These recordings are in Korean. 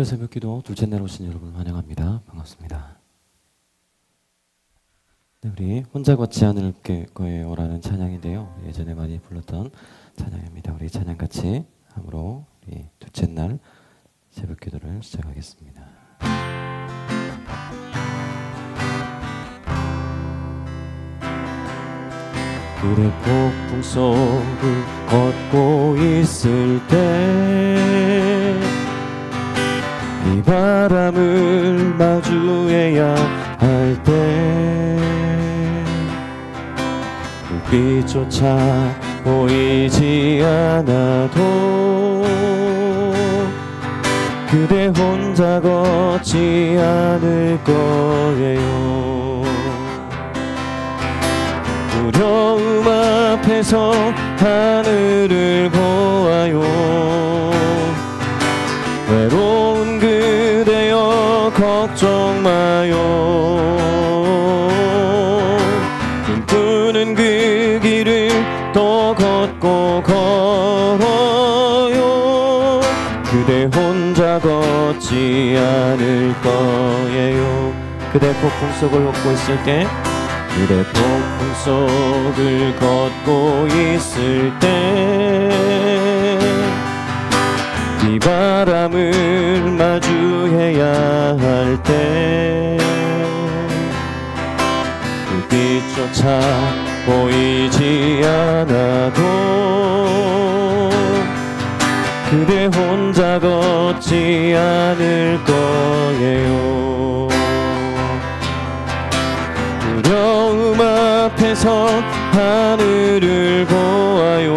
특별 새벽 기도 둘째 날 오신 여러분 환영합니다. 반갑습니다. 네, 우리 혼자 걷지 않을 게- 거예요라는 찬양인데요. 예전에 많이 불렀던 찬양입니다. 우리 찬양 같이 함으로 우리 둘째 날 새벽 기도를 시작하겠습니다. 그대 폭풍 속을 걷고 있을 때 이 바람을 마주해야 할 때 불빛조차 보이지 않아도 그대 혼자 걷지 않을 거예요. 두려움 앞에서 하늘을 보아요 걱정 마요. 꿈꾸는 그 길을 또 걷고 걸어요. 그대 혼자 걷지 않을 거예요. 그대 폭풍 속을 걷고 있을 때 그대 폭풍 속을 걷고 있을 때. 이 바람을 마주해야 할 때 불빛조차 보이지 않아도 그대 혼자 걷지 않을 거예요. 두려움 앞에서 하늘을 보아요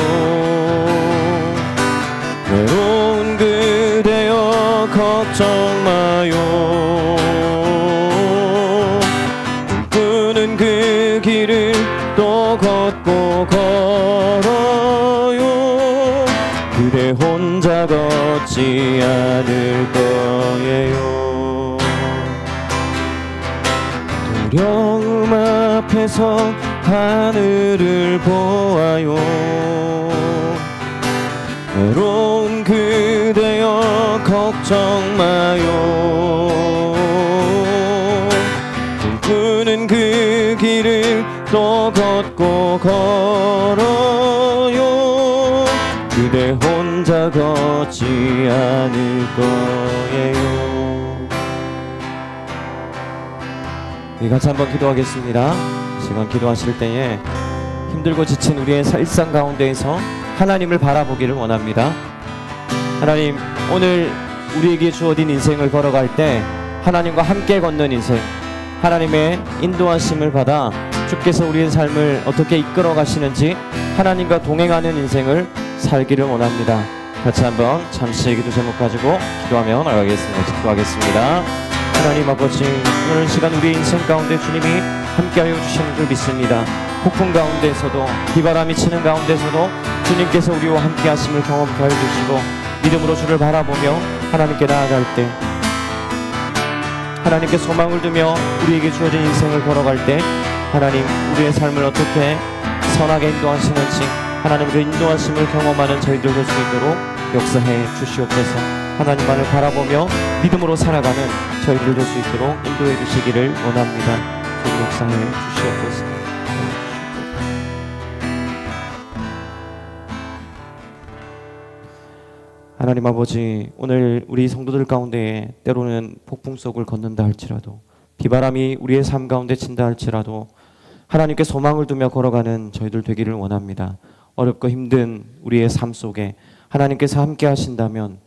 지 않을 거예요. 두려움 앞에서 하늘을 보아요. 외로운 그대여 걱정 마 혼자 걷지 않을 거예요 우리 같이 한번 기도하겠습니다. 시간 기도하실 때에 힘들고 지친 우리의 일상 가운데에서 하나님을 바라보기를 원합니다. 하나님, 오늘 우리에게 주어진 인생을 걸어갈 때 하나님과 함께 걷는 인생, 하나님의 인도하심을 받아 주께서 우리의 삶을 어떻게 이끌어 가시는지 하나님과 동행하는 인생을 살기를 원합니다. 같이 한번 잠시 기도 제목 가지고 기도하며 나가겠습니다. 기도하겠습니다. 하나님 아버지 오늘 시간 우리 인생 가운데 주님이 함께하여 주시는 줄 믿습니다. 폭풍 가운데서도 비바람이 치는 가운데서도 주님께서 우리와 함께 하심을 경험케 하여 주시고 믿음으로 주를 바라보며 하나님께 나아갈 때 하나님께 소망을 두며 우리에게 주어진 인생을 걸어갈 때 하나님 우리의 삶을 어떻게 선하게 인도하시는지 하나님 그 인도하심을 경험하는 저희들 될 수 있도록 역사해 주시옵소서. 하나님만을 바라보며 믿음으로 살아가는 저희들 될수 있도록 인도해 주시기를 원합니다. 주님 역사해 주시옵소서. 하나님 아버지 오늘 우리 성도들 가운데 때로는 폭풍 속을 걷는다 할지라도 비바람이 우리의 삶 가운데 친다 할지라도 하나님께 소망을 두며 걸어가는 저희들 되기를 원합니다. 어렵고 힘든 우리의 삶 속에 하나님께서 함께 하신다면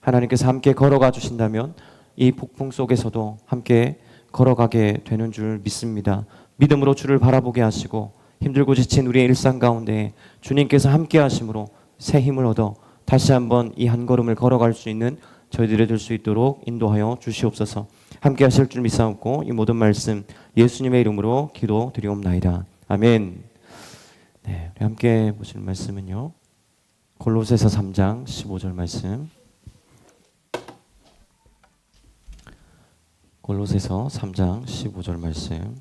하나님께서 함께 걸어가 주신다면 이 폭풍 속에서도 함께 걸어가게 되는 줄 믿습니다. 믿음으로 주를 바라보게 하시고 힘들고 지친 우리의 일상 가운데 주님께서 함께 하심으로 새 힘을 얻어 다시 한번 이 한 걸음을 걸어갈 수 있는 저희들이 될 수 있도록 인도하여 주시옵소서. 함께 하실 줄 믿사옵고 이 모든 말씀 예수님의 이름으로 기도드리옵나이다. 아멘. 네, 함께 보실 말씀은요. 골로새서 3장 15절 말씀. 골로새서 3장 15절 말씀.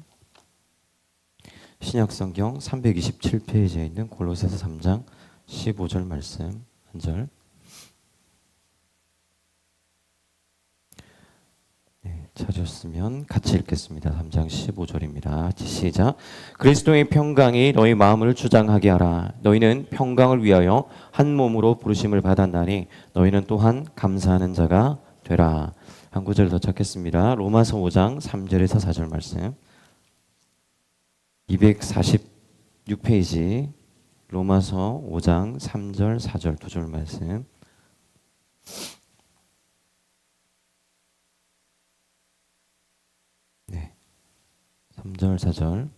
신약 성경 327페이지에 있는 골로새서 3장 15절 말씀 한 절. 찾으셨으면 같이 읽겠습니다. 3장 15절입니다. 시작. 그리스도의 평강이 너희 마음을 주장하게 하라. 너희는 평강을 위하여 한 몸으로 부르심을 받았나니 너희는 또한 감사하는 자가 되라. 한 구절 더 찾겠습니다. 로마서 5장 3절에서 4절 말씀. 246페이지 로마서 5장 3절 4절 두 절 말씀. 네. 3절 4절.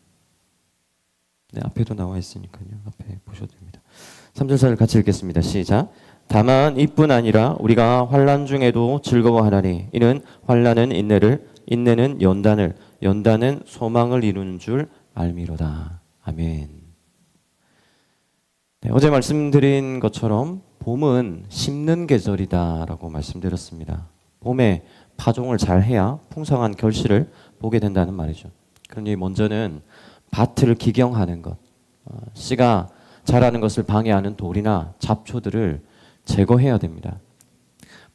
네, 앞에도 나와 있으니까요. 앞에 보셔도 됩니다. 3절 4절 같이 읽겠습니다. 시작. 다만 이뿐 아니라 우리가 환난 중에도 즐거워하나니 이는 환난은 인내를 인내는 연단을 연단은 소망을 이루는 줄 알미로다. 아멘. 네, 어제 말씀드린 것처럼 봄은 심는 계절이다라고 말씀드렸습니다. 봄에 파종을 잘 해야 풍성한 결실을 보게 된다는 말이죠. 그러니 먼저는 밭을 기경하는 것, 어, 씨가 자라는 것을 방해하는 돌이나 잡초들을 제거해야 됩니다.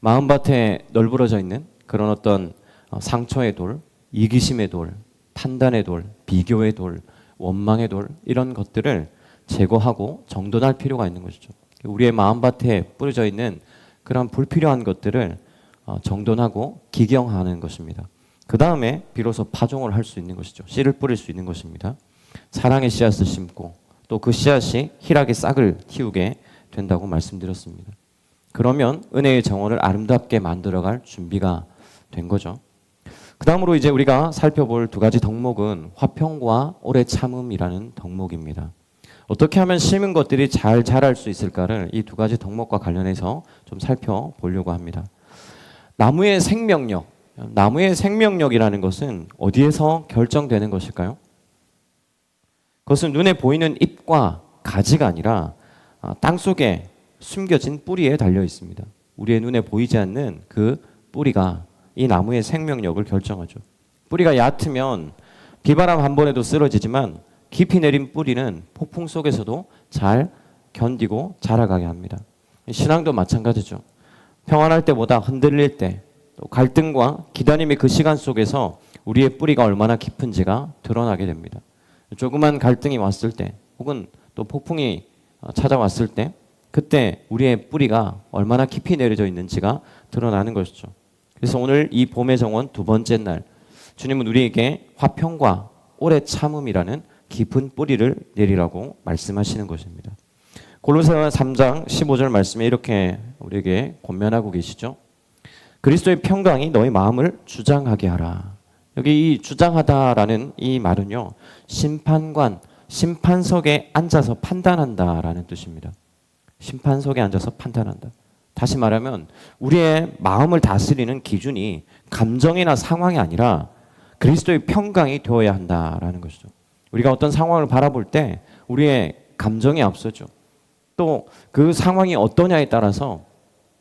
마음밭에 널브러져 있는 그런 어떤 어, 상처의 돌, 이기심의 돌, 판단의 돌, 비교의 돌, 원망의 돌 이런 것들을 제거하고 정돈할 필요가 있는 것이죠. 우리의 마음밭에 뿌려져 있는 그런 불필요한 것들을 어, 정돈하고 기경하는 것입니다. 그 다음에 비로소 파종을 할 수 있는 것이죠. 씨를 뿌릴 수 있는 것입니다. 사랑의 씨앗을 심고 또 그 씨앗이 희락의 싹을 틔우게 된다고 말씀드렸습니다. 그러면 은혜의 정원을 아름답게 만들어갈 준비가 된 거죠. 그 다음으로 이제 우리가 살펴볼 두 가지 덕목은 화평과 오래 참음이라는 덕목입니다. 어떻게 하면 심은 것들이 잘 자랄 수 있을까를 이 두 가지 덕목과 관련해서 좀 살펴보려고 합니다. 나무의 생명력, 나무의 생명력이라는 것은 어디에서 결정되는 것일까요? 그것은 눈에 보이는 잎과 가지가 아니라 아, 땅 속에 숨겨진 뿌리에 달려 있습니다. 우리의 눈에 보이지 않는 그 뿌리가 이 나무의 생명력을 결정하죠. 뿌리가 얕으면 비바람 한 번에도 쓰러지지만 깊이 내린 뿌리는 폭풍 속에서도 잘 견디고 자라가게 합니다. 신앙도 마찬가지죠. 평안할 때보다 흔들릴 때, 또 갈등과 기다림의 그 시간 속에서 우리의 뿌리가 얼마나 깊은지가 드러나게 됩니다. 조그만 갈등이 왔을 때, 혹은 또 폭풍이 찾아왔을 때, 그때 우리의 뿌리가 얼마나 깊이 내려져 있는지가 드러나는 것이죠. 그래서 오늘 이 봄의 정원 두 번째 날, 주님은 우리에게 화평과 오래 참음이라는 깊은 뿌리를 내리라고 말씀하시는 것입니다. 골로새서 3장 15절 말씀에 이렇게 우리에게 권면하고 계시죠. 그리스도의 평강이 너희 마음을 주장하게 하라. 여기 이 주장하다라는 이 말은요. 심판관, 심판석에 앉아서 판단한다라는 뜻입니다. 심판석에 앉아서 판단한다. 다시 말하면 우리의 마음을 다스리는 기준이 감정이나 상황이 아니라 그리스도의 평강이 되어야 한다라는 것이죠. 우리가 어떤 상황을 바라볼 때 우리의 감정이 앞서죠. 또 그 상황이 어떠냐에 따라서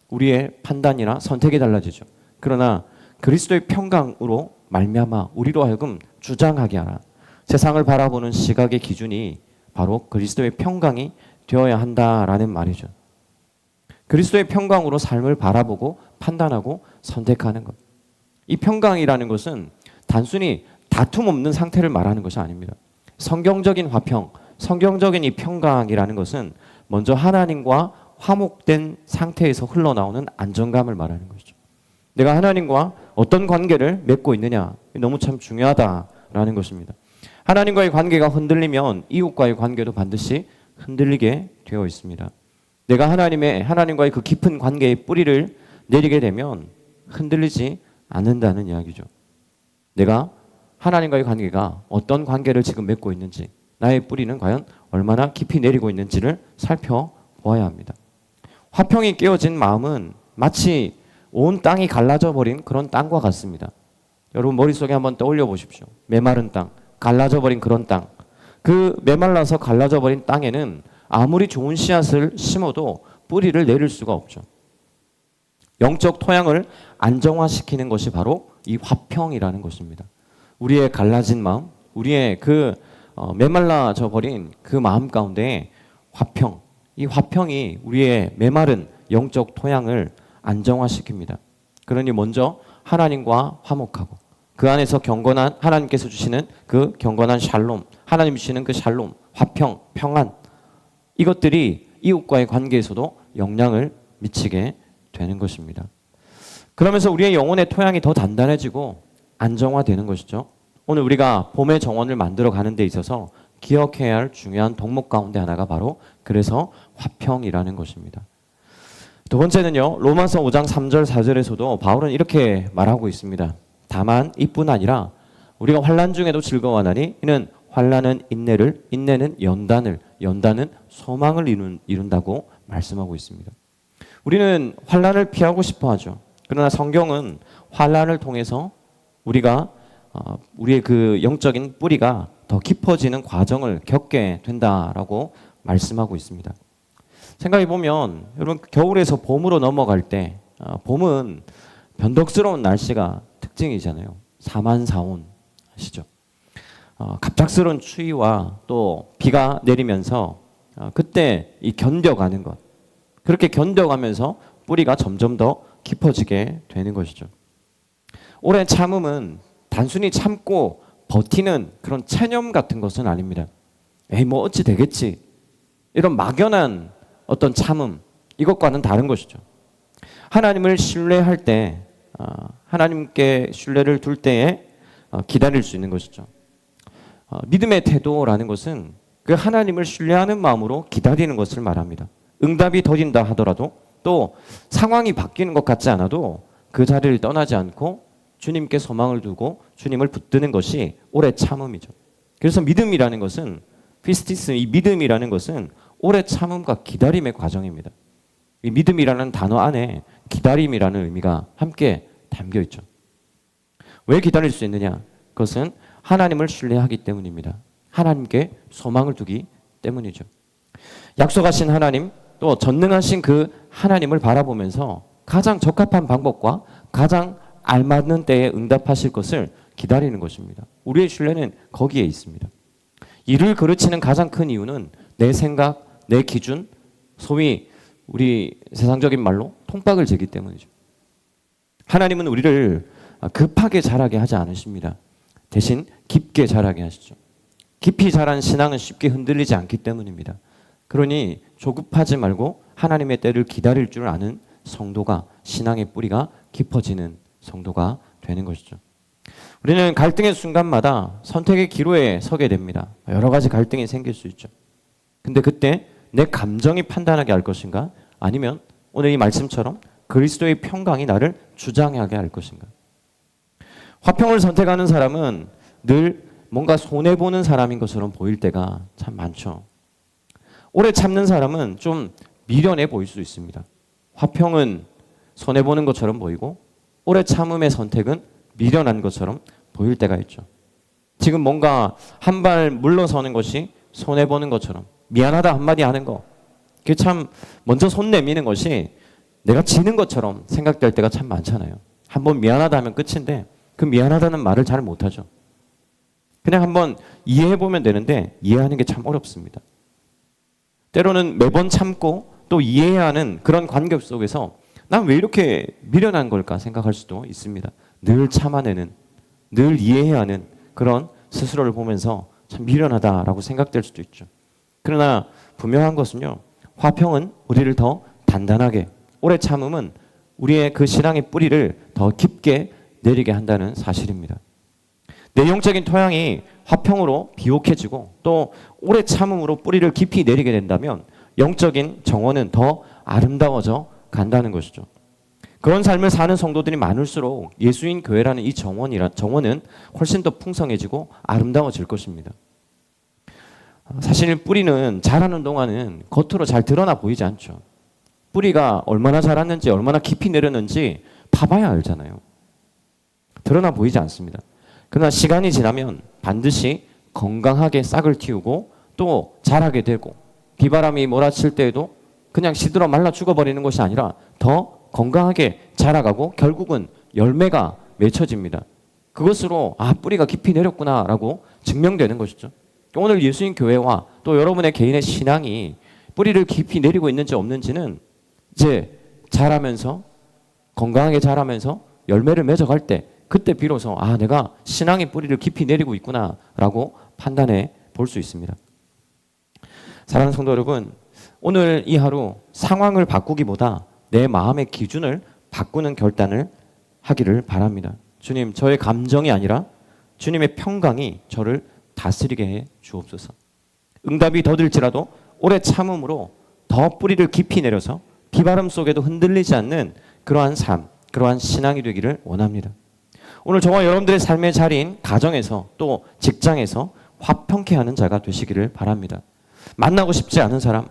우리의 판단이나 선택이 달라지죠. 그러나 그리스도의 평강으로 말미암아 우리로 하여금 주장하게 하라. 세상을 바라보는 시각의 기준이 바로 그리스도의 평강이 되어야 한다라는 말이죠. 그리스도의 평강으로 삶을 바라보고 판단하고 선택하는 것. 이 평강이라는 것은 단순히 다툼 없는 상태를 말하는 것이 아닙니다. 성경적인 화평, 성경적인 이 평강이라는 것은 먼저 하나님과 화목된 상태에서 흘러나오는 안정감을 말하는 것이죠. 내가 하나님과 어떤 관계를 맺고 있느냐 너무 참 중요하다라는 것입니다. 하나님과의 관계가 흔들리면 이웃과의 관계도 반드시 흔들리게 되어 있습니다. 내가 하나님의 하나님과의 그 깊은 관계의 뿌리를 내리게 되면 흔들리지 않는다는 이야기죠. 내가 하나님과의 관계가 어떤 관계를 지금 맺고 있는지, 나의 뿌리는 과연 얼마나 깊이 내리고 있는지를 살펴보아야 합니다. 화평이 깨어진 마음은 마치 온 땅이 갈라져 버린 그런 땅과 같습니다. 여러분 머릿속에 한번 떠올려 보십시오. 메마른 땅, 갈라져 버린 그런 땅. 그 메말라서 갈라져 버린 땅에는 아무리 좋은 씨앗을 심어도 뿌리를 내릴 수가 없죠. 영적 토양을 안정화시키는 것이 바로 이 화평이라는 것입니다. 우리의 갈라진 마음, 우리의 그 어, 메말라져 버린 그 마음 가운데 화평, 이 화평이 우리의 메마른 영적 토양을 안정화시킵니다. 그러니 먼저 하나님과 화목하고 그 안에서 경건한 하나님께서 주시는 그 경건한 샬롬, 하나님 주시는 그 샬롬, 화평, 평안 이것들이 이웃과의 관계에서도 영향을 미치게 되는 것입니다. 그러면서 우리의 영혼의 토양이 더 단단해지고 안정화되는 것이죠. 오늘 우리가 봄의 정원을 만들어 가는 데 있어서 기억해야 할 중요한 덕목 가운데 하나가 바로 그래서 화평이라는 것입니다. 두 번째는요. 로마서 5장 3절 4절에서도 바울은 이렇게 말하고 있습니다. 다만 이뿐 아니라 우리가 환란 중에도 즐거워하나니 이는 환란은 인내를 인내는 연단을 연단은 소망을 이룬, 이룬다고 말씀하고 있습니다. 우리는 환란을 피하고 싶어 하죠. 그러나 성경은 환란을 통해서 우리가 어, 우리의 그 영적인 뿌리가 더 깊어지는 과정을 겪게 된다라고 말씀하고 있습니다. 생각해 보면 여러분 겨울에서 봄으로 넘어갈 때 어, 봄은 변덕스러운 날씨가 특징이잖아요. 사만사온 아시죠? 어, 갑작스러운 추위와 또 비가 내리면서 어, 그때 이 견뎌가는 것 그렇게 견뎌가면서 뿌리가 점점 더 깊어지게 되는 것이죠. 오랜 참음은 단순히 참고 버티는 그런 체념 같은 것은 아닙니다. 에이 뭐 어찌 되겠지 이런 막연한 어떤 참음 이것과는 다른 것이죠. 하나님을 신뢰할 때 어, 하나님께 신뢰를 둘 때에 어, 기다릴 수 있는 것이죠. 어, 믿음의 태도라는 것은 그 하나님을 신뢰하는 마음으로 기다리는 것을 말합니다. 응답이 더딘다 하더라도 또 상황이 바뀌는 것 같지 않아도 그 자리를 떠나지 않고 주님께 소망을 두고 주님을 붙드는 것이 오래 참음이죠. 그래서 믿음이라는 것은 피스티스 이 믿음이라는 것은 오래 참음과 기다림의 과정입니다. 이 믿음이라는 단어 안에 기다림이라는 의미가 함께 담겨 있죠. 왜 기다릴 수 있느냐? 그것은 하나님을 신뢰하기 때문입니다. 하나님께 소망을 두기 때문이죠. 약속하신 하나님 또 전능하신 그 하나님을 바라보면서 가장 적합한 방법과 가장 알맞는 때에 응답하실 것을 기다리는 것입니다. 우리의 신뢰는 거기에 있습니다. 이를 그르치는 가장 큰 이유는 내 생각, 내 기준, 소위 우리 세상적인 말로 통박을 재기 때문이죠. 하나님은 우리를 급하게 자라게 하지 않으십니다. 대신 깊게 자라게 하시죠. 깊이 자란 신앙은 쉽게 흔들리지 않기 때문입니다. 그러니 조급하지 말고 하나님의 때를 기다릴 줄 아는 성도가 신앙의 뿌리가 깊어지는 성도가 되는 것이죠. 우리는 갈등의 순간마다 선택의 기로에 서게 됩니다. 여러 가지 갈등이 생길 수 있죠. 근데 그때 내 감정이 판단하게 할 것인가? 아니면 오늘 이 말씀처럼 그리스도의 평강이 나를 주장하게 할 것인가? 화평을 선택하는 사람은 늘 뭔가 손해 보는 사람인 것처럼 보일 때가 참 많죠. 오래 참는 사람은 좀 미련해 보일 수 있습니다. 화평은 손해 보는 것처럼 보이고 오래 참음의 선택은 미련한 것처럼 보일 때가 있죠. 지금 뭔가 한 발 물러서는 것이 손해 보는 것처럼 미안하다 한마디 하는 거. 그게 참 먼저 손 내미는 것이 내가 지는 것처럼 생각될 때가 참 많잖아요. 한번 미안하다 하면 끝인데 그 미안하다는 말을 잘 못하죠. 그냥 한번 이해해 보면 되는데 이해하는 게 참 어렵습니다. 때로는 매번 참고 또 이해해야 하는 그런 관계 속에서 난 왜 이렇게 미련한 걸까 생각할 수도 있습니다. 늘 참아내는, 늘 이해해야 하는 그런 스스로를 보면서 참 미련하다라고 생각될 수도 있죠. 그러나 분명한 것은요, 화평은 우리를 더 단단하게, 오래 참음은 우리의 그 신앙의 뿌리를 더 깊게 내리게 한다는 사실입니다. 내 영적인 토양이 화평으로 비옥해지고 또 오래 참음으로 뿌리를 깊이 내리게 된다면 영적인 정원은 더 아름다워져 간다는 것이죠. 그런 삶을 사는 성도들이 많을수록 예수인 교회라는 이 정원이라 정원은 훨씬 더 풍성해지고 아름다워질 것입니다. 사실 뿌리는 자라는 동안은 겉으로 잘 드러나 보이지 않죠. 뿌리가 얼마나 자랐는지 얼마나 깊이 내렸는지 봐봐야 알잖아요. 드러나 보이지 않습니다. 그러나 시간이 지나면 반드시 건강하게 싹을 틔우고 또 자라게 되고 비바람이 몰아칠 때에도 그냥 시들어 말라 죽어버리는 것이 아니라 더 건강하게 자라가고 결국은 열매가 맺혀집니다. 그것으로 아 뿌리가 깊이 내렸구나라고 증명되는 것이죠. 오늘 예수님 교회와 또 여러분의 개인의 신앙이 뿌리를 깊이 내리고 있는지 없는지는 이제 자라면서 건강하게 자라면서 열매를 맺어갈 때 그때 비로소 아 내가 신앙의 뿌리를 깊이 내리고 있구나라고 판단해 볼 수 있습니다. 사랑하는 성도 여러분, 오늘 이 하루 상황을 바꾸기보다 내 마음의 기준을 바꾸는 결단을 하기를 바랍니다. 주님, 저의 감정이 아니라 주님의 평강이 저를 다스리게 해 주옵소서. 응답이 더딜지라도 오래 참음으로 더 뿌리를 깊이 내려서 비바람 속에도 흔들리지 않는 그러한 삶, 그러한 신앙이 되기를 원합니다. 오늘 저와 여러분들의 삶의 자리인 가정에서 또 직장에서 화평케 하는 자가 되시기를 바랍니다. 만나고 싶지 않은 사람,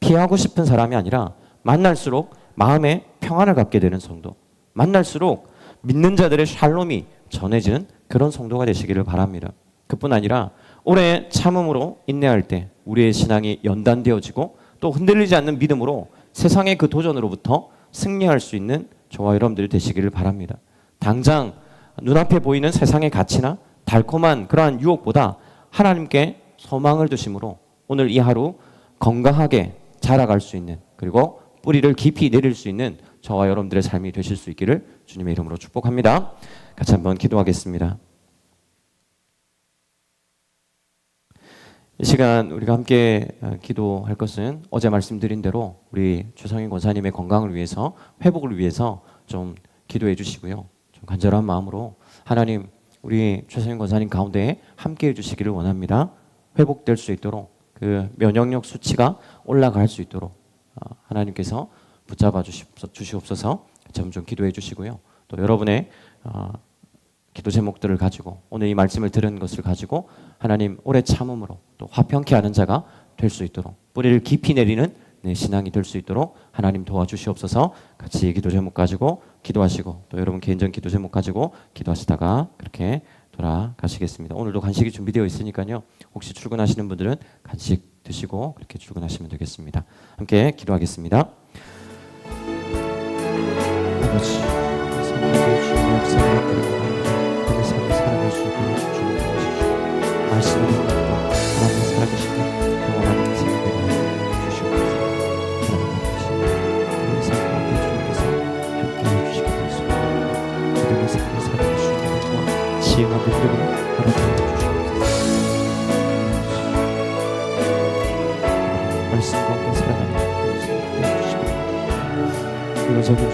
피하고 싶은 사람이 아니라 만날수록 마음에 평안을 갖게 되는 성도, 만날수록 믿는 자들의 샬롬이 전해지는 그런 성도가 되시기를 바랍니다. 그뿐 아니라 오래 참음으로 인내할 때 우리의 신앙이 연단되어지고 또 흔들리지 않는 믿음으로 세상의 그 도전으로부터 승리할 수 있는 저와 여러분들이 되시기를 바랍니다. 당장 눈앞에 보이는 세상의 가치나 달콤한 그러한 유혹보다 하나님께 소망을 두심으로 오늘 이 하루 건강하게 자라갈 수 있는 그리고 뿌리를 깊이 내릴 수 있는 저와 여러분들의 삶이 되실 수 있기를 주님의 이름으로 축복합니다. 같이 한번 기도하겠습니다. 이 시간 우리가 함께 어, 기도할 것은 어제 말씀드린 대로 우리 주성인 권사님의 건강을 위해서 회복을 위해서 좀 기도해 주시고요. 좀 간절한 마음으로 하나님 우리 최성인 권사님 가운데 함께 해 주시기를 원합니다. 회복될 수 있도록 그 면역력 수치가 올라갈 수 있도록 어, 하나님께서 붙잡아 주시옵소서 좀, 좀 기도해 주시고요. 또 여러분의 어, 기도 제목들을 가지고 오늘 이 말씀을 들은 것을 가지고 하나님 오래 참음으로 또 화평케 하는 자가 될 수 있도록 뿌리를 깊이 내리는 내 신앙이 될 수 있도록 하나님 도와주시옵소서 같이 기도 제목 가지고 기도하시고 또 여러분 개인전 기도 제목 가지고 기도하시다가 그렇게 돌아가시겠습니다. 오늘도 간식이 준비되어 있으니까요. 혹시 출근하시는 분들은 간식 드시고 그렇게 출근하시면 되겠습니다. 함께 기도하겠습니다. 아버지, 우리가 저를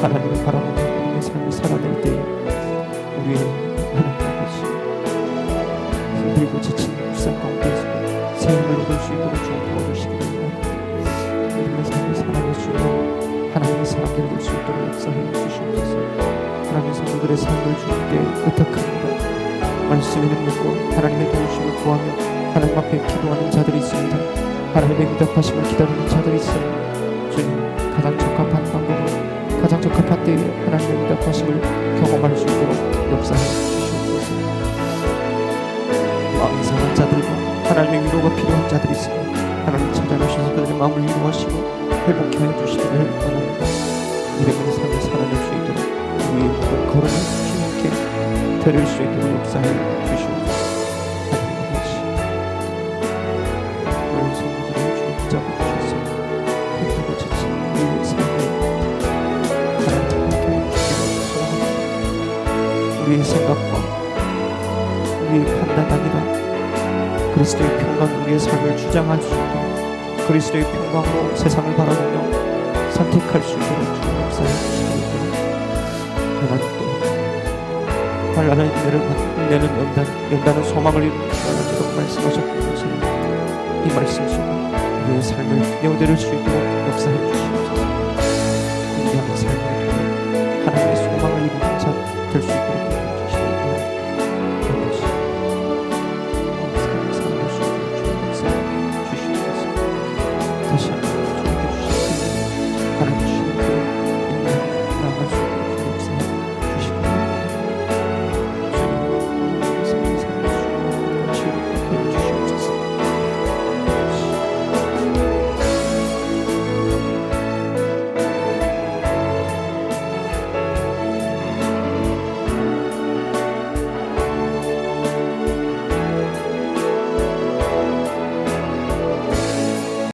하나님을 바라보며 우리의 삶을 살아낼 때에 우리의 하나님 아버지 힘들고 지친 일상 가운데서 새 힘을 얻을 수 있도록 주님 도와주시기 바랍니다. 우리의 삶을 수 있는 하나님의 사랑을 볼수 있도록 역사해 주시옵소서. 하나님의 성도들의 삶을 주님께 의탁합니다. 말씀을 읽고 하나님의 도우심을 구하며 하나님 앞에 기도하는 자들이 있습니다. 하나님의 응답하심을 기다리는 자들이 있어요. 주님 가장 적합한 방법으로 가장 적합한 때에 하나님의 응답하심을 경험할 수 있도록 역사해 주시옵소서. 마음이 상한 자들과 하나님의 위로가 필요한 자들이 있습니다 하나님 찾아주셔서 그들의 마음을 위로하시고 회복해 주시기를 원합니다. 우리의 삶을 살아낼 수 있도록 우리의 모든 걸음을 주님께 드릴 수 있도록 역사해 주시옵소서 그리스도의 평강 우리의 삶을 주장할 수 있도록 그리스도의 평강으로 세상을 바라보며 선택할 수 있도록 주님 역사해 주시기 하나님 또 환란의 은혜를 받는 연단 연단은 소망을 이루는 말씀하셨고 이 말씀 속에 우리의 삶을 내어드릴 수 있도록 주시옵소서